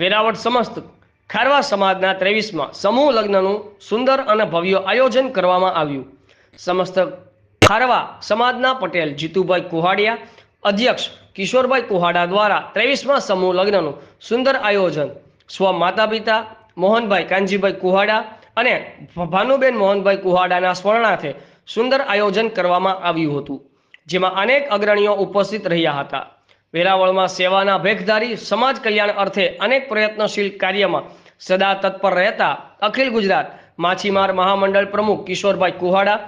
વેરાવળ સમસ્ત ખારવા સમાજના ત્રેવીસમાં સમૂહ લગ્નનું સુંદર અને ભવ્ય આયોજન કરવામાં આવ્યું. સમસ્ત ખારવા સમાજના પટેલ જીતુભાઈ કુહાડિયા, અધ્યક્ષ કિશોરભાઈ કુહાડા દ્વારા ત્રેવીસમાં સમૂહ લગ્નનું સુંદર આયોજન સ્વ માતા પિતા મોહનભાઈ કાનજીભાઈ કુહાડા અને ભાનુબેન મોહનભાઈ કુહાડાના સ્મરણાર્થે સુંદર આયોજન કરવામાં આવ્યું હતું, જેમાં અનેક અગ્રણીઓ ઉપસ્થિત રહ્યા હતા. વેરાવળમાં સેવાના ભેખધારી સમાજ કલ્યાણ અર્થે અનેક પ્રયત્નશીલ કાર્યમાં સદા તત્પર રહેતા અખિલ ગુજરાત માછીમાર મહામંડળ પ્રમુખ કિશોરભાઈ કુહાડા,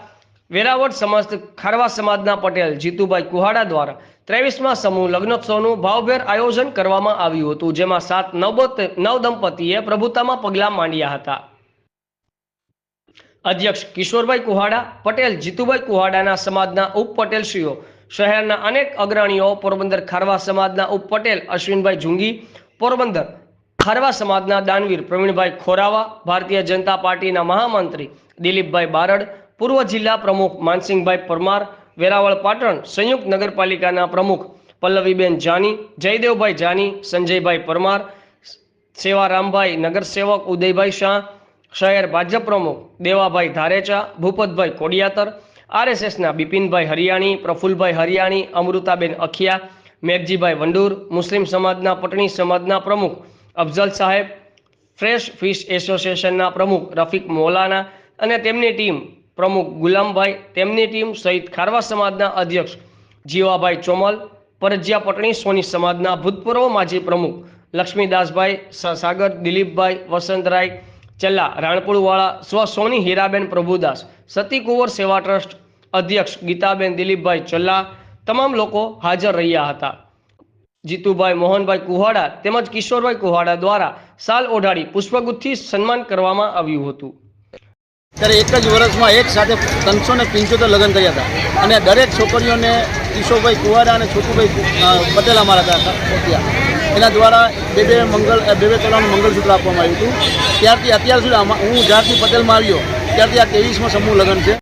વેરાવળ સમસ્ત ખારવા સમાજના પટેલ જીતુભાઈ કુહાડા દ્વારા ત્રેવીસમાં સમૂહ લગ્નોત્સવનું ભાવભેર આયોજન કરવામાં આવ્યું હતું, જેમાં સાત નવ દંપતીએ પ્રભુતામાં પગલાં માંડ્યા હતા. અધ્યક્ષ કિશોરભાઈ કુહાડા, પટેલ જીતુભાઈ કુહાડાના સમાજના ઉપ પટેલશ્રીઓ શહેરના અનેક અગ્રણીઓ પોરબંદર ખારવા સમાજના ઉપ પટેલ અશ્વિનભાઈ જુંગી પોરબંદર ખારવા સમાજના દાનવીર પ્રવીણભાઈ ખોરાવા, ભારતીય જનતા પાર્ટીના મહામંત્રી દિલીપભાઈ બારડ, પૂર્વ જિલ્લા પ્રમુખ માનસિંહભાઈ પરમાર, વેરાવળ પાટણ સંયુક્ત નગરપાલિકાના પ્રમુખ પલ્લવીબેન જાની, જયદેવભાઈ જાની, સંજયભાઈ પરમાર, સેવારામભાઈ નગરસેવક ઉદયભાઈ શાહ, શહેર ભાજપ પ્રમુખ દેવાભાઈ ધારેચા, ભૂપતભાઈ કોડિયાતર આરએસએસના બિપિનભાઈ હરિયાણી, પ્રફુલભાઈ હરિયાણી, અમૃતાબેન અખિયા, મેઘજીભાઈ વંડુર, મુસ્લિમ સમાજના પટણી સમાજના પ્રમુખ, અફઝલ સાહેબ, ફ્રેશ ફિશ એસોસિએશનના પ્રમુખ રફીક મોલાના અને તેમની ટીમ પ્રમુખ ગુલામભાઈ, તેમની ટીમ સહિત ખારવા સમાજના અધ્યક્ષ જીવાભાઈ ચોમલ, પરજિયા પટણી સોની સમાજના ભૂતપૂર્વ માજી પ્રમુખ લક્ષ્મીદાસભાઈ સાગર, દિલીપભાઈ વસંતરાય, ચલ્લા રાણપુરવાળા સ્વ સોની હીરાબેન પ્રભુદાસ, સતી કુંવર સેવા ટ્રસ્ટ અધ્યક્ષ ગીતાબેન દિલીપભાઈ ચલ્લા તમામ લોકો હાજર રહ્યા હતા. જીતુભાઈ મોહનભાઈ કુહાડા તેમજ કિશોરભાઈ કુહાડા દ્વારા સાલ ઓઢાડી પુષ્પગુથથી સન્માન કરવામાં આવ્યું હતું. ત્યારે એક જ વર્ષમાં એક સાથે ત્રણસો ને પંચોતેર લગ્ન કર્યા હતા. અને દરેક છોકરીઓને કિશોરભાઈ કુવાડા અને છોટુભાઈ પટેલ અમારા હતા. એના દ્વારા બે બે મંગળ અ, બે બે તોલાનું મંગળસૂત્ર આપવામાં આવ્યું હતું. ત્યારથી અત્યાર સુધી હું જ્યારથી પટેલમાં આવ્યો ત્યારથી આ ત્રેવીસમાં સમૂહ લગ્ન છે.